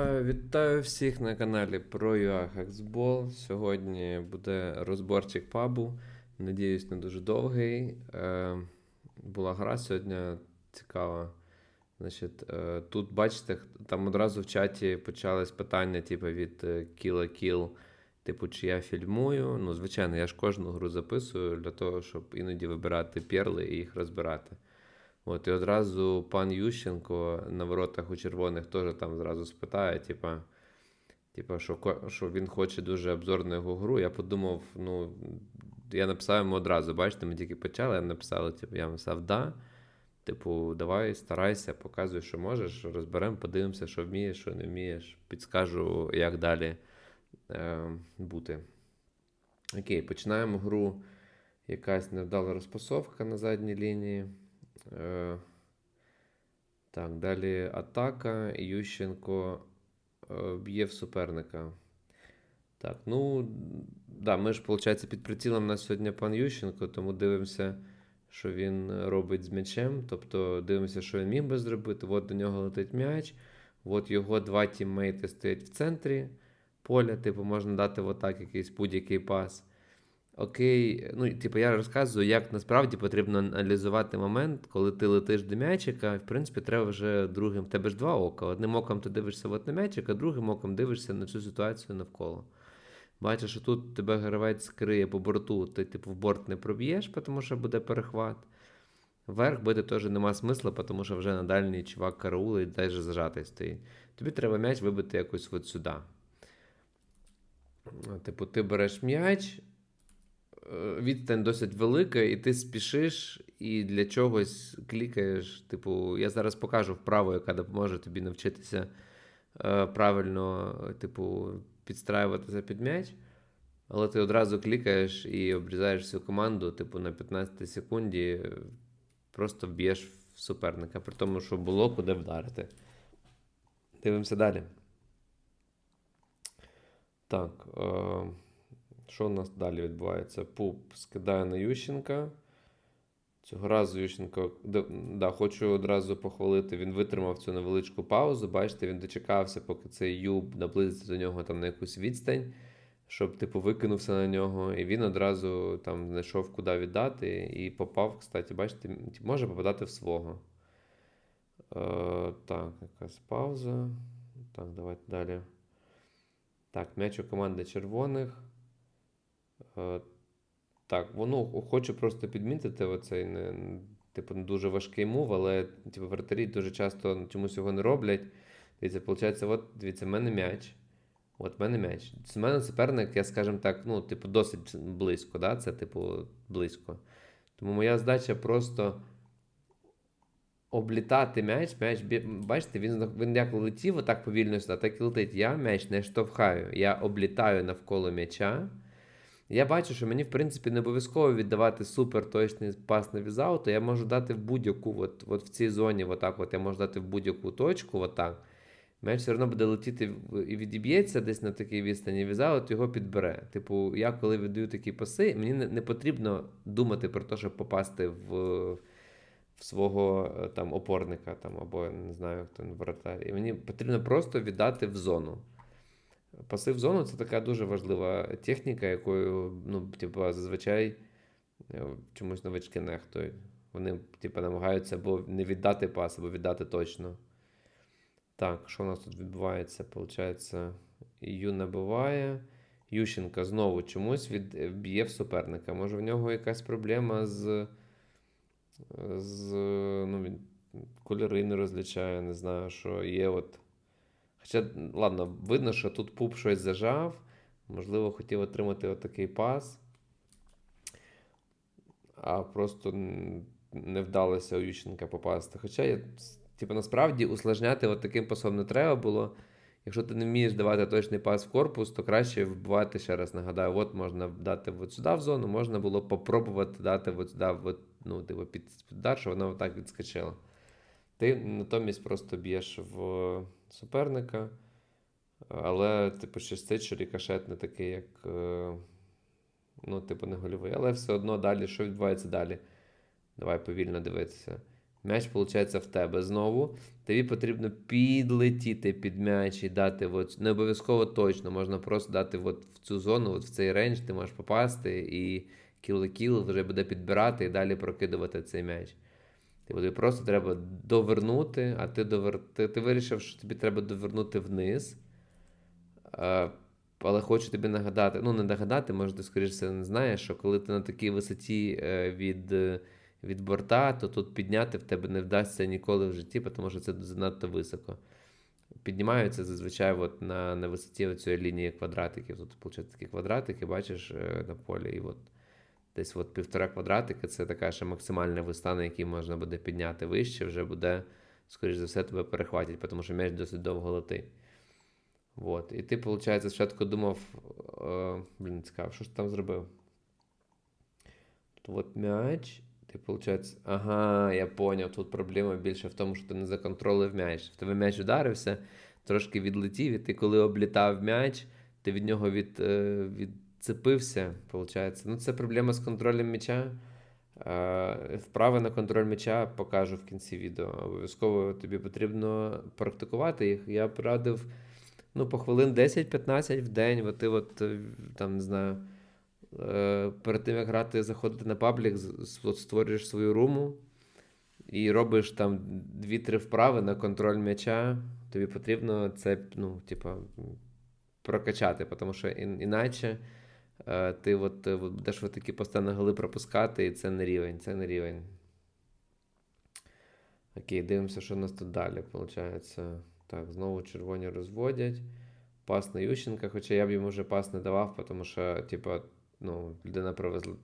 Вітаю всіх на каналі про Hexball. Сьогодні буде розборчик пабу. Надіюсь, не дуже довгий. Е, була гра сьогодні цікава. Значить, е, тут, бачите, там одразу в чаті почались питання, типу, від е, Кіла Кіл, типу, чи я фільмую. Ну, звичайно, я ж кожну гру записую для того, щоб іноді вибирати перли і їх розбирати. От, і одразу пан Ющенко на воротах у червоних теж там зразу спитає, типа, типа, що, що він хоче дуже обзорну його гру. Я подумав, ну, я написав йому одразу, бачите, ми тільки почали, я написав, типу, я написав, да. Типу, давай, старайся, показуй, що можеш, розберемо, подивимося, що вмієш, що не вмієш, підскажу, як далі е, бути. Окей, починаємо гру. Якась невдала розпасовка на задній лінії. Е, так, далі атака. Ющенко е, б'є в суперника. Так, ну, да, ми ж, виходить, під прицілом у нас сьогодні пан Ющенко, тому дивимося, що він робить з м'ячем. Тобто дивимося, що він міг би зробити. От до нього летить м'яч. От його два тіммейти стоять в центрі поля. Типу, можна дати в отак якийсь будь-який пас. Окей, ну, типу, я розказую, як насправді потрібно аналізувати момент, коли ти летиш до м'ячика, в принципі, треба вже другим. В тебе ж два ока. Одним оком ти дивишся от на м'ячик, а другим оком дивишся на цю ситуацію навколо. Бачиш, що тут тебе гравець криє по борту, ти, типу, в борт не проб'єш, тому що буде перехват. Вверх бити теж нема смисла, тому що вже на дальній чувак караулить, дай же зажатий стоїть. Тобі треба м'яч вибити якось от сюди. Типу, ти береш м'яч, відстань досить велика, і ти спішиш і для чогось клікаєш. Типу, я зараз покажу вправу, яка допоможе тобі навчитися е, правильно, типу, підстраюватися під м'яч. Але ти одразу клікаєш і обрізаєш всю команду, типу, на 15 секунді е, просто вб'єш в суперника, при тому, що було куди вдарити. Дивимося далі. Так. Е, що у нас далі відбувається? Пуп скидає на Ющенка. Цього разу Ющенко. Да, хочу одразу похвалити. Він витримав цю невеличку паузу. Бачите, він дочекався, поки цей Юб наблизиться до нього там на якусь відстань, щоб, типу, викинувся на нього. І він одразу там знайшов, куди віддати, і попав, кстати, бачите, може попадати в свого. Е, так, якась пауза. Так, давайте далі. Так, м'яч у команди червоних. Е, так, воно хочу просто підмітити оцей не, типу, не дуже важкий мув, але типу, вратарі дуже часто чомусь його не роблять. Дивіться, виходить, от, дивіться, в мене м'яч. От в мене м'яч. З мене суперник, я скажімо так, ну, типу, досить близько. Да? Це, типу, близько. Тому моя задача просто облітати м'яч. м'яч бачите, він, він як летів отак повільно сюди, так і летить. Я м'яч не штовхаю. Я облітаю навколо м'яча. Я бачу, що мені, в принципі, не обов'язково віддавати супер точний пас на візауту. Я можу дати в будь-яку, от, от в цій зоні, отак, от я можу дати в будь-яку точку, отак. М'яч все одно буде летіти і відіб'ється десь на такій відстані, візаут його підбере. Типу, я коли віддаю такі паси, мені не, потрібно думати про те, щоб попасти в, в свого е, там, опорника там, або не знаю, хто він воротар. І мені потрібно просто віддати в зону. Паси в зону це така дуже важлива техніка, якою ну, типу, зазвичай е, чомусь новички нехтують. Вони типу, намагаються або не віддати пас, або віддати точно. Так, що у нас тут відбувається? Получається, Ю набиває. Ющенка знову чомусь від, е, в суперника. Може, в нього якась проблема з. з ну, він кольори не розлічає, не знаю, що є от. Хоча, ладно, видно, що тут пуп щось зажав. Можливо, хотів отримати отакий пас. А просто не вдалося у Ющенка попасти. Хоча, я, типу, насправді усложняти от таким пасом не треба було. Якщо ти не вмієш давати точний пас в корпус, то краще вбивати, ще раз нагадаю, от можна дати от сюди в зону, можна було попробувати дати от сюди, от, ну, типу, під удар, щоб вона отак відскочила. Ти натомість просто б'єш в суперника, але, типу, що рікошет не такий, як. е, Ну, типу, не гольовий. Але все одно далі, що відбувається далі? Давай повільно дивитися. М'яч, виходить, в тебе знову. Тобі потрібно підлетіти під м'яч і дати, от, не обов'язково точно, можна просто дати от в цю зону, от в цей рейндж, ти можеш попасти, і кіл-кіл вже буде підбирати і далі прокидувати цей м'яч. Тобі тобі просто треба довернути, а ти, довер... ти, ти вирішив, що тобі треба довернути вниз. Е, але хочу тобі нагадати, ну не нагадати, може, ти скоріше все не знаєш, що коли ти на такій висоті е, від, е, від борта, то тут підняти в тебе не вдасться ніколи в житті, тому що це занадто високо. Піднімаються зазвичай от на, на висоті цієї лінії квадратиків. Тут, виходить, такі квадратики, бачиш е, на полі. І от десь от півтора квадратика це така ще максимальна висота, на якій можна буде підняти вище, вже буде, скоріш за все, тебе перехватять, тому що м'яч досить довго летить. Вот. І ти, виходить, спочатку думав, е, блін, цікаво, що ж ти там зробив? Тут от м'яч, ти, виходить, ага, я поняв, тут проблема більше в тому, що ти не законтролив м'яч. В тебе м'яч ударився, трошки відлетів, і ти коли облітав м'яч, ти від нього від, е, відцепився, виходить. Ну, це проблема з контролем м'яча. Е, Вправи на контроль м'яча покажу в кінці відео. Обов'язково тобі потрібно практикувати їх. Я б радив ну, по хвилин 10-15 в день. От ти от, е, там, не знаю, е, перед тим, як грати, заходити на паблік, створюєш свою руму і робиш там 2-3 вправи на контроль м'яча. Тобі потрібно це, ну, типа, прокачати, тому що іначе ти от, е, будеш от такі постійно голи пропускати, і це не рівень, це не рівень. Окей, дивимося, що у нас тут далі. Получається. Так, знову червоні розводять. Пас на Ющенка, хоча я б йому вже пас не давав, тому що, типа, ну, людина провезла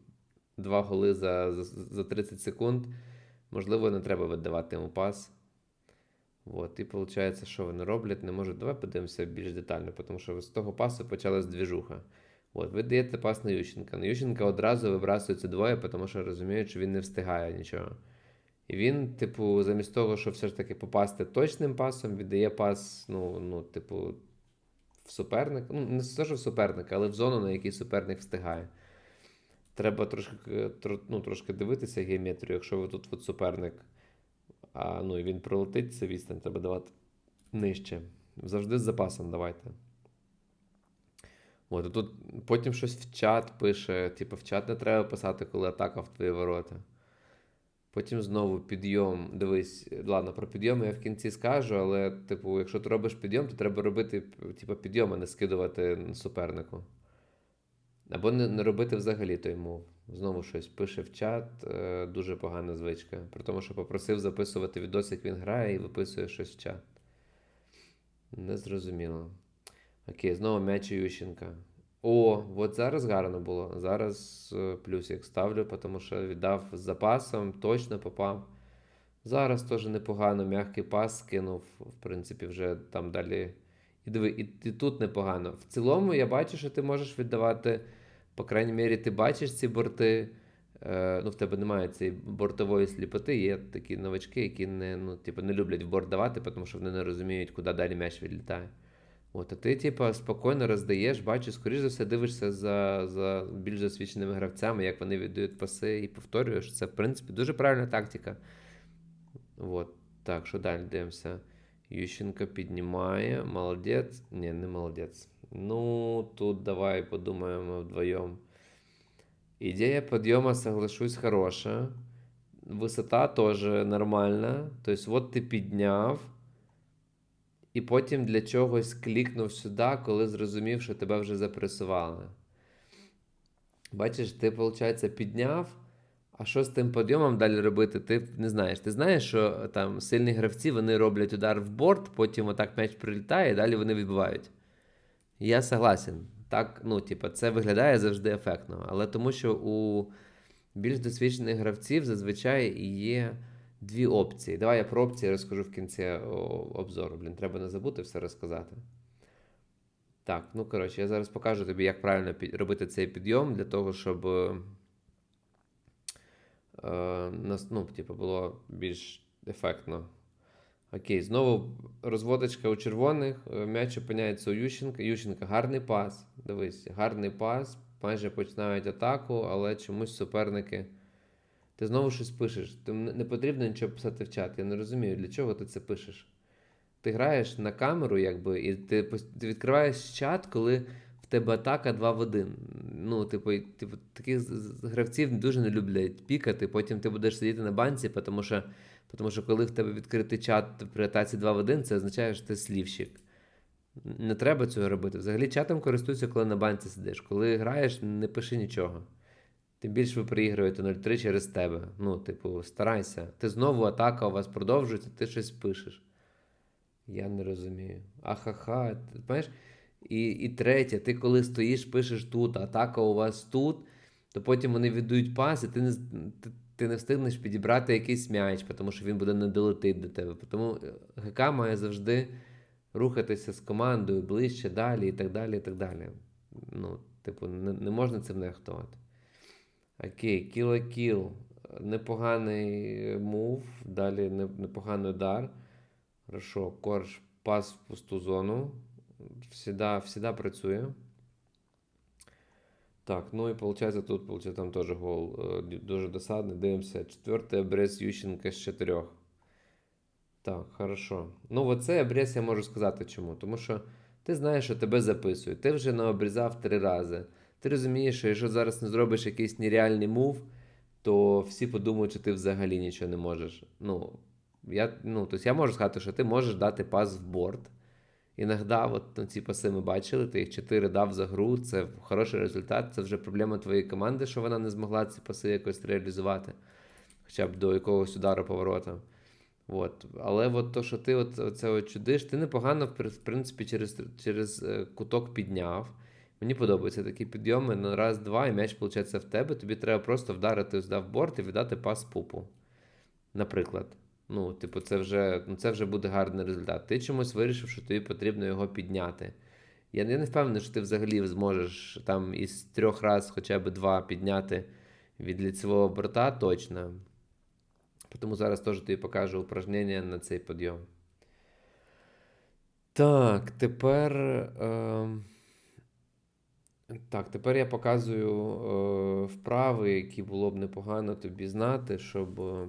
два голи за, за, за 30 секунд. Можливо, не треба віддавати йому пас. От, і виходить, що вони роблять, не можуть. Давай подивимося більш детально, тому що з того пасу почалась двіжуха. От, ви даєте пас на Ющенка. На Ющенка одразу вибрасуються двоє, тому що розуміють, що він не встигає нічого. І він, типу, замість того, щоб все ж таки попасти точним пасом, віддає пас, ну, ну типу, в суперника. Ну, не те, що в суперника, але в зону, на якій суперник встигає. Треба трошки, ну, трошки дивитися геометрію, якщо ви тут от суперник, а ну, і він пролетить це відстань, треба давати нижче. Завжди з запасом давайте. От, тут потім щось в чат пише, типу, в чат не треба писати, коли атака в твої ворота. Потім знову підйом. Дивись, ладно, про підйом я в кінці скажу, але, типу, якщо ти робиш підйом, то треба робити, типу, підйом, а не скидувати супернику. Або не, не робити взагалі той мов. Знову щось пише в чат, е, дуже погана звичка. При тому, що попросив записувати відос, як він грає, і виписує щось в чат. Незрозуміло. Окей, знову м'яч Ющенка. О, от зараз гарно було. Зараз е, плюсик ставлю, тому що віддав з запасом, точно попав. Зараз теж непогано, м'який пас скинув, в принципі, вже там далі. І диви, і, і тут непогано. В цілому я бачу, що ти можеш віддавати, по крайній мірі, ти бачиш ці борти. Е, ну, в тебе немає цієї бортової сліпоти. Є такі новачки, які не, ну, типу, не люблять в борт давати, тому що вони не розуміють, куди далі м'яч відлітає. От, а ти, типа, спокійно роздаєш, бачиш, скоріш за все, дивишся за, за більш засвідченими гравцями, як вони віддають паси, і повторюєш. Це, в принципі, дуже правильна тактика. От. Так, що далі дивимося? Ющенко піднімає. Молодець. Ні, не молодець. Ну, тут давай подумаємо вдвоєм. Идея подъема, соглашусь, хороша. Висота теж нормальна. Тобто, от ти підняв, і потім для чогось клікнув сюди, коли зрозумів, що тебе вже запресували. Бачиш, ти, виходить, підняв, а що з тим підйомом далі робити, ти не знаєш. Ти знаєш, що там сильні гравці вони роблять удар в борт, потім отак м'яч прилітає, і далі вони відбивають. Я согласен. Так, ну, типу, це виглядає завжди ефектно. Але тому що у більш досвідчених гравців зазвичай є дві опції. Давай я про опції розкажу в кінці обзору. Блін, треба не забути все розказати. Так, ну коротше, я зараз покажу тобі, як правильно робити цей підйом для того, щоб е, е, ну, типу, було більш ефектно. Окей, знову розводочка у червоних. е, М'яч опиняється у Ющенка. Ющенка гарний пас. Дивись, гарний пас. Майже починають атаку, але чомусь суперники Ти знову щось пишеш. Ти не потрібно нічого писати в чат. Я не розумію, для чого ти це пишеш. Ти граєш на камеру, якби, і ти, відкриваєш чат, коли в тебе атака 2 в 1. Ну, типу, типу таких гравців дуже не люблять пікати. Потім ти будеш сидіти на банці, тому що, тому що коли в тебе відкритий чат при атаці 2 в 1, це означає, що ти слівщик. Не треба цього робити. Взагалі чатом користуйся, коли на банці сидиш. Коли граєш, не пиши нічого. Тим більше ви приігруєте 0-3 через тебе. Ну, типу, старайся. Ти знову атака у вас продовжується, ти щось пишеш. Я не розумію. Ахаха. Ти знаєш? І і третє, ти коли стоїш, пишеш тут, атака у вас тут, то потім вони віддають пас, і ти не ти, ти не встигнеш підібрати якийсь м'яч, тому що він буде не долетить до тебе. Тому ГК має завжди рухатися з командою ближче, далі і так далі. і так далі. Ну, Типу, не, не можна цим нехтувати. Окей, кіл-кіл. Непоганий мув, далі непоганий удар. Хорошо, корж пас в пусту зону. Всегда, всегда працює. Так, ну і виходить, тут виходить, там теж гол дуже досадний. Дивимося. Четвертий обрез Ющенка з чотирьох. Так, хорошо. Ну, оцей обрез я можу сказати чому. Тому що ти знаєш, що тебе записують. Ти вже наобрізав три рази. Ти розумієш, що якщо зараз не зробиш якийсь нереальний мув, то всі подумають, що ти взагалі нічого не можеш. Ну, я ну, тобто я можу сказати, що ти можеш дати пас в борт. Іногда, от ну, ці паси ми бачили, ти їх 4 дав за гру, це хороший результат. Це вже проблема твоєї команди, що вона не змогла ці паси якось реалізувати, хоча б до якогось удару поворота. От. Але от то, що ти от, от чудиш, ти непогано, в принципі, через через е, куток підняв. Мені подобаються такі підйоми на раз-два, і м'яч, виходить, в тебе. Тобі треба просто вдарити в борт і віддати пас пупу. Наприклад. Ну, типу, це вже ну, це вже буде гарний результат. Ти чомусь вирішив, що тобі потрібно його підняти. Я, я не впевнений, що ти взагалі зможеш там із трьох разів хоча б два підняти від ліцевого борта точно. Тому зараз теж тобі покажу упражнення на цей підйом. Так, тепер. Е... Так, тепер я показую е... вправи, які було б непогано тобі знати, щоб. Е,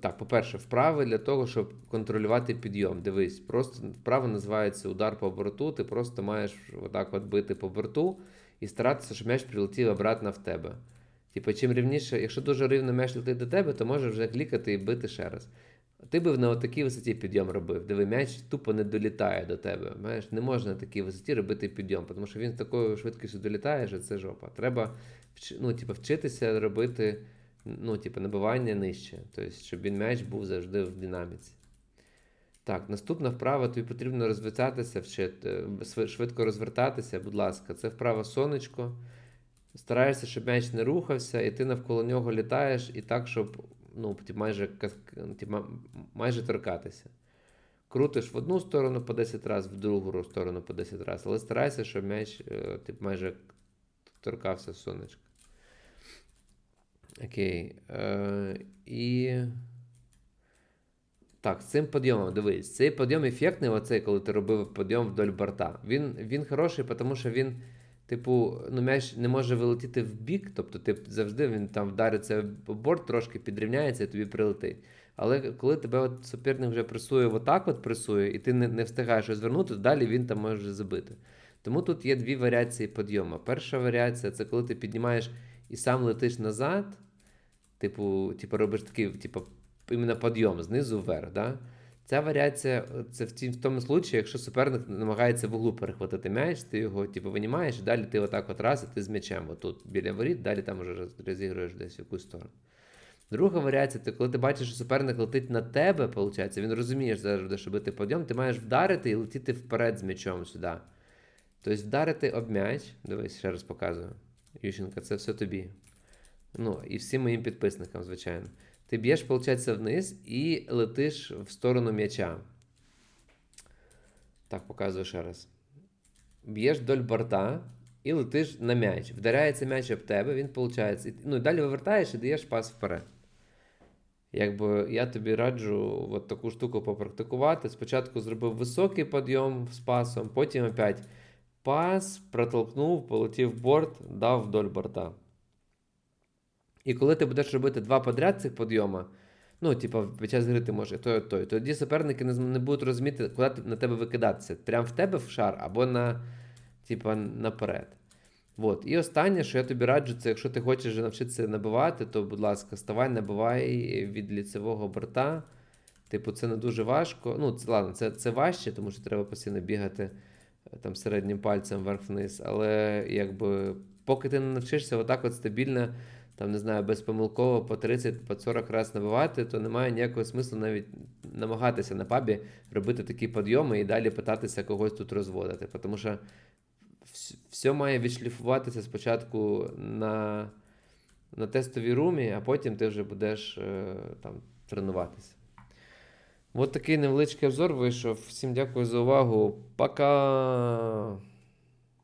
так, по-перше, вправи для того, щоб контролювати підйом. Дивись, просто вправа називається удар по борту. Ти просто маєш отак от бити по борту і старатися, щоб м'яч прилетів обратно в тебе. Типу, чим рівніше, якщо дуже рівно м'яч летить до тебе, то можеш вже клікати і бити ще раз. Ти би на такій висоті підйом робив, диви, м'яч тупо не долітає до тебе. Маєш, Не можна на такій висоті робити підйом, тому що він з такою швидкістю долітає, що це жопа. Треба ну, типу, вчитися робити ну, типу, набивання нижче. Тобто, щоб він м'яч був завжди в динаміці. Так, наступна вправа, тобі потрібно розвертатися, вчити, швидко розвертатися, будь ласка, це вправа сонечко. Стараєшся, щоб м'яч не рухався, і ти навколо нього літаєш і так, щоб ну, майже майже торкатися. Крутиш в одну сторону по 10 разів, в другу сторону по 10 разів, але старайся, щоб м'яч е, тип, майже торкався сонечка. Окей. Е, І. Так, з цим підйомом, дивись, цей підйом ефектний, оцей, коли ти робив підйом вдоль борта. Він він хороший, тому що він, типу, ну, м'яч не може вилетіти в бік, тобто ти завжди він там вдариться в борт, трошки підрівняється і тобі прилетить. Але коли тебе от суперник вже пресує, отак от пресує, і ти не не встигаєш розвернути, далі він там може забити. Тому тут є дві варіації підйому. Перша варіація це коли ти піднімаєш і сам летиш назад. Типу, типу робиш такий, типу, іменно підйом знизу вверх. Да? Ця варіація це в, в тому случаї, якщо суперник намагається в углу перехватити м'яч, ти його типу, винімаєш, і далі ти отак от раз, і ти з м'ячем отут біля воріт, далі там вже розігруєш десь в якусь сторону. Друга варіація, це коли ти бачиш, що суперник летить на тебе, виходить, він розуміє, що завжди, щоб бити подйом, ти маєш вдарити і летіти вперед з м'ячом сюди. Тобто вдарити об м'яч, дивись, ще раз показую. Ющенка, це все тобі. Ну, і всім моїм підписникам, звичайно. Ти б'єш, виходить, вниз і летиш в сторону м'яча. Так, показую ще раз. Б'єш вдоль борта і летиш на м'яч. Вдаряється м'яч об тебе, він виходить. Ну, і далі вивертаєш і даєш пас вперед. Якби я тобі раджу от таку штуку попрактикувати. Спочатку зробив високий підйом з пасом, потім опять пас, протолкнув, полетів борт, дав вдоль борта. І коли ти будеш робити два подряд цих підйома, ну, типу, під час гри ти можеш той, той, тоді суперники не, не будуть розуміти, куди на тебе викидатися. Прям в тебе в шар або на, типу, наперед. От. І останнє, що я тобі раджу, це якщо ти хочеш навчитися набивати, то, будь ласка, ставай, набивай від ліцевого борта. Типу, це не дуже важко. Ну, це ладно, це, це важче, тому що треба постійно бігати е, там середнім пальцем вверх-вниз. Але якби поки ти не навчишся отак от стабільно, там, не знаю, безпомилково по 30, по 40 разів набивати, то немає ніякого смислу навіть намагатися на пабі робити такі підйоми і далі питатися когось тут розводити. Тому що все має відшліфуватися спочатку на, на тестовій румі, а потім ти вже будеш е, там тренуватися. От такий невеличкий обзор вийшов. Всім дякую за увагу. Пока!